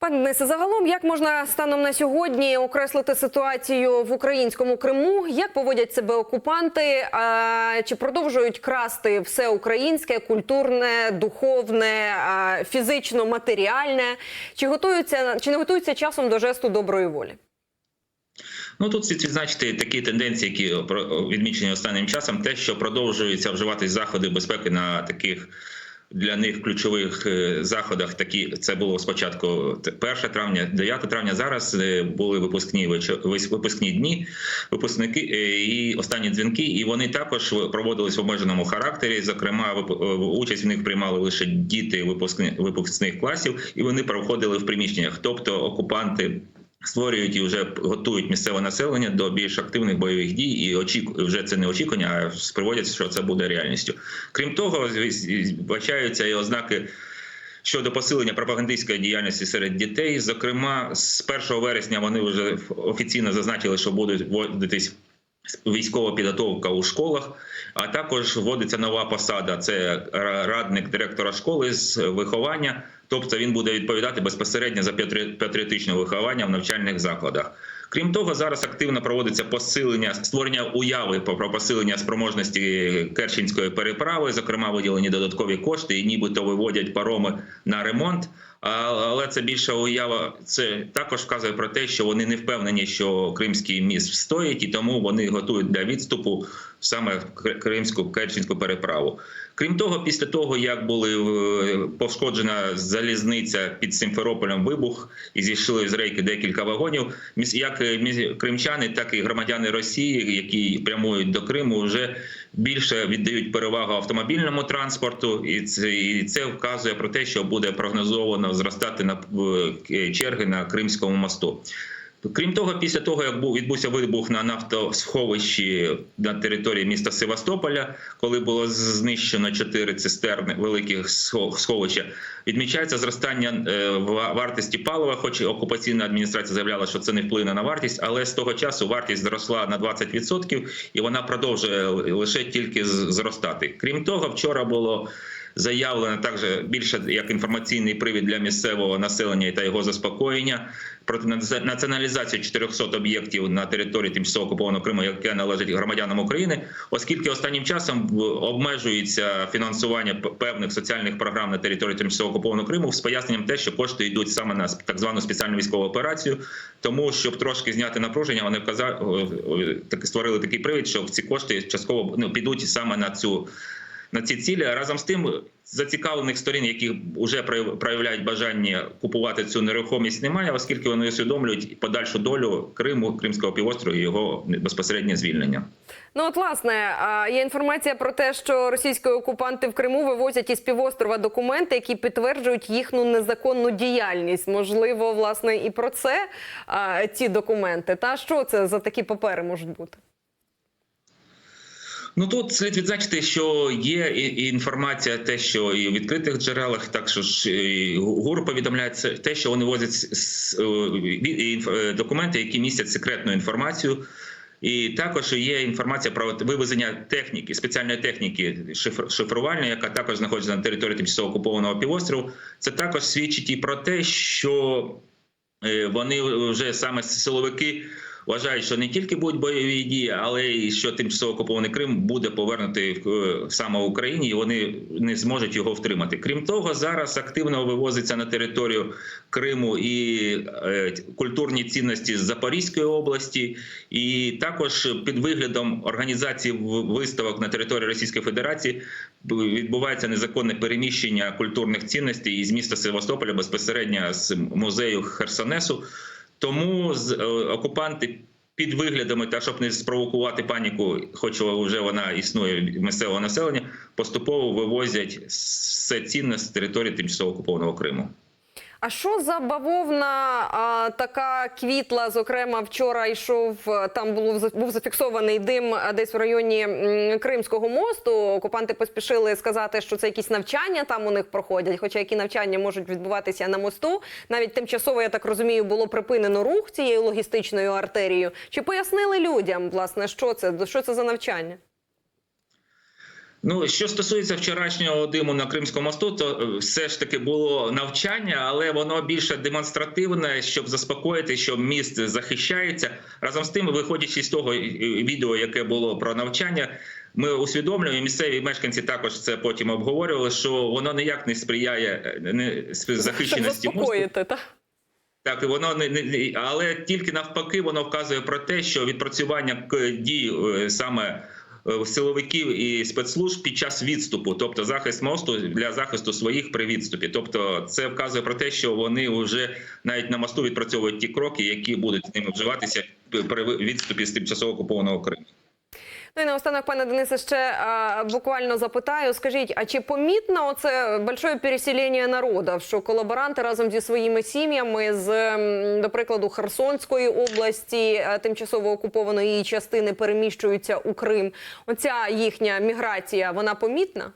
Пане Денисе, загалом, як можна станом на сьогодні окреслити ситуацію в українському Криму? Як поводять себе окупанти? А, чи продовжують красти все українське, культурне, духовне, а, фізично, матеріальне? Чи готуються чи не готуються часом до жесту доброї волі? Ну тут слід відзначити такі тенденції, які відмічені останнім часом, те, що продовжуються вживатись заходи безпеки на таких для них ключових е, заходах. Такі це було спочатку те- 1 травня, 9 травня. Зараз е, були випускні випускні дні, випускники е, і останні дзвінки. І вони також проводились в обмеженому характері. Зокрема, участь в них приймали лише діти випускни- випускних класів, і вони проходили в приміщеннях, тобто окупанти. Створюють і вже готують місцеве населення до більш активних бойових дій, і очіку вже це не очікування, а приводять, що це буде реальністю. Крім того, бачаються і ознаки щодо посилення пропагандистської діяльності серед дітей. Зокрема, з 1 вересня вони вже офіційно зазначили, що будуть вводитись військова підготовка у школах. А також вводиться нова посада: це радник директора школи з виховання. Тобто він буде відповідати безпосередньо за патрі- патріотичне виховання в навчальних закладах. Крім того, зараз активно проводиться посилення створення уяви про посилення спроможності Керченської переправи. Зокрема, виділені додаткові кошти і нібито виводять пароми на ремонт. Але це більша уява. Це також вказує про те, що вони не впевнені, що Кримський міст встоїть, і тому вони готують для відступу саме Кр- Кримську Керченську переправу. Крім того, після того як були е, пошкоджена залізниця під Симферополем, вибух і зійшли з рейки декілька вагонів. Як е, кримчани, так і громадяни Росії, які прямують до Криму, вже більше віддають перевагу автомобільному транспорту, і це, і це вказує про те, що буде прогнозовано зростати на е, черги на Кримському мосту. Крім того, після того як був відбувся вибух на нафтосховищі на території міста Севастополя, коли було знищено чотири цистерни великих схо- сховища, відмічається зростання е, ва- вартості палива. Хоч окупаційна адміністрація заявляла, що це не вплине на вартість, але з того часу вартість зросла на 20% і вона продовжує лише тільки зростати. Крім того, вчора було заявлено також більше як інформаційний привід для місцевого населення та його заспокоєння про наці- націоналізацію 400 об'єктів на території тимчасово окупованого Криму, яке належить громадянам України, оскільки останнім часом обмежується фінансування певних соціальних програм на території тимчасово окупованого Криму з поясненням те, що кошти йдуть саме на так звану спеціальну військову операцію. Тому щоб трошки зняти напруження, вони вказали створили такий привід, що ці кошти частково ну, підуть саме на цю на ці цілі. Разом з тим, зацікавлених сторін, які вже проявляють бажання купувати цю нерухомість, немає, оскільки вони усвідомлюють подальшу долю Криму, Кримського півострова і його безпосереднє звільнення. Ну от власне є інформація про те, що російські окупанти в Криму вивозять із півострова документи, які підтверджують їхню незаконну діяльність. Можливо, власне, і про це ці документи. Та що це за такі папери можуть бути? Ну тут слід відзначити, що є і- інформація, те, що і в відкритих джерелах, так що ж і ГУР повідомляє це те, що вони возять е, е, документи, які містять секретну інформацію. І також є інформація про вивезення техніки, спеціальної техніки шифр- шифрувальної, яка також знаходиться на території тимчасово окупованого півострову. Це також свідчить і про те, що е, вони вже саме силовики вважають, що не тільки будуть бойові дії, але й що тимчасово окупований Крим буде повернутий в е, саме Україні, і вони не зможуть його втримати. Крім того, зараз активно вивозиться на територію Криму і е, культурні цінності з Запорізької області, і також під виглядом організації виставок на території Російської Федерації відбувається незаконне переміщення культурних цінностей із міста Севастополя безпосередньо з музею Херсонесу. Тому з е, окупанти під виглядами, та щоб не спровокувати паніку, хоч вже вона існує місцевого населення, поступово вивозять все цінне з території тимчасово окупованого Криму. А що за бавовна а, така квітла? Зокрема, вчора йшов е, там було був зафіксований дим а, десь в районі Кримського мосту. Окупанти поспішили сказати, що це якісь навчання там у них проходять. Хоча які навчання можуть відбуватися на мосту, навіть тимчасово, я так розумію, було припинено рух цією логістичною артерією. Чи пояснили людям, власне, що це що це за навчання? Ну, що стосується вчорашнього диму на Кримському мосту, то е, все ж таки було навчання, але воно більше демонстративне, щоб заспокоїти, що міст захищається. Разом з тим, виходячи з того е, відео, яке було про навчання, ми усвідомлюємо, і місцеві мешканці також це потім обговорювали, що воно ніяк не сприяє е, не захищеності мосту. заспокоїти, так? Так, воно не, не але тільки навпаки, воно вказує про те, що відпрацювання дій саме силовиків і спецслужб під час відступу, тобто захист мосту для захисту своїх при відступі. Тобто, це вказує про те, що вони вже навіть на мосту відпрацьовують ті кроки, які будуть з ними вживатися при відступі з тимчасово окупованого Криму. Ну і наостанок, пане Денисе, ще а, буквально запитаю. Скажіть, а чи помітно оце большое переселення народу, що колаборанти разом зі своїми сім'ями з, до прикладу, Херсонської області, е, тимчасово окупованої її частини, переміщуються у Крим? Оця їхня міграція, вона помітна?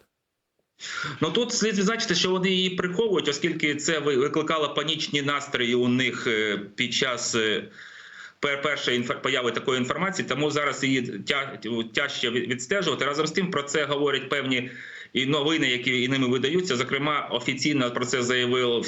Ну тут слід відзначити, що вони її приховують, оскільки це ви- викликало панічні настрої у них е, під час. Пер- Першої інфо- появи такої інформації, тому зараз її тяжче відстежувати. Разом з тим про це говорять певні і новини, які і ними видаються. Зокрема, офіційно про це заявила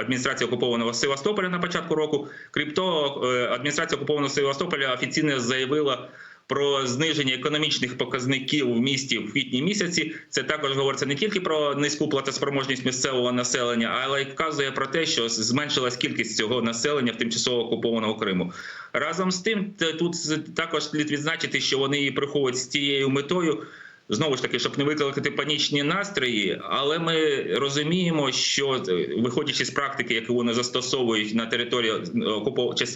адміністрація окупованого Севастополя на початку року. Крім того, е, адміністрація окупованого Севастополя офіційно заявила про зниження економічних показників в місті в квітні місяці. Це також говориться не тільки про низьку платоспроможність місцевого населення, але й вказує про те, що зменшилась кількість цього населення в тимчасово окупованого Криму. Разом з тим, тут також слід відзначити, що вони її приховують з цією метою. Знову ж таки, щоб не викликати панічні настрої, але ми розуміємо, що е, виходячи з практики, яку вони застосовують на території е,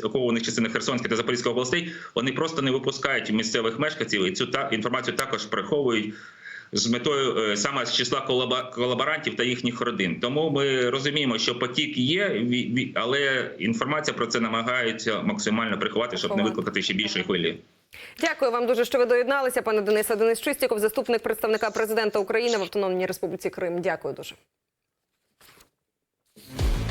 окупованих частин Херсонської та Запорізької областей, вони просто не випускають місцевих мешканців і цю та інформацію також приховують з метою е, саме з числа колаборантів та їхніх родин. Тому ми розуміємо, що потік є, але інформація про це намагаються максимально приховати, щоб не викликати ще більшої хвилі. Дякую вам дуже, що ви доєдналися. Пане Дениса Денис Чистіков, заступник представника президента України в Автономній Республіці Крим. Дякую дуже.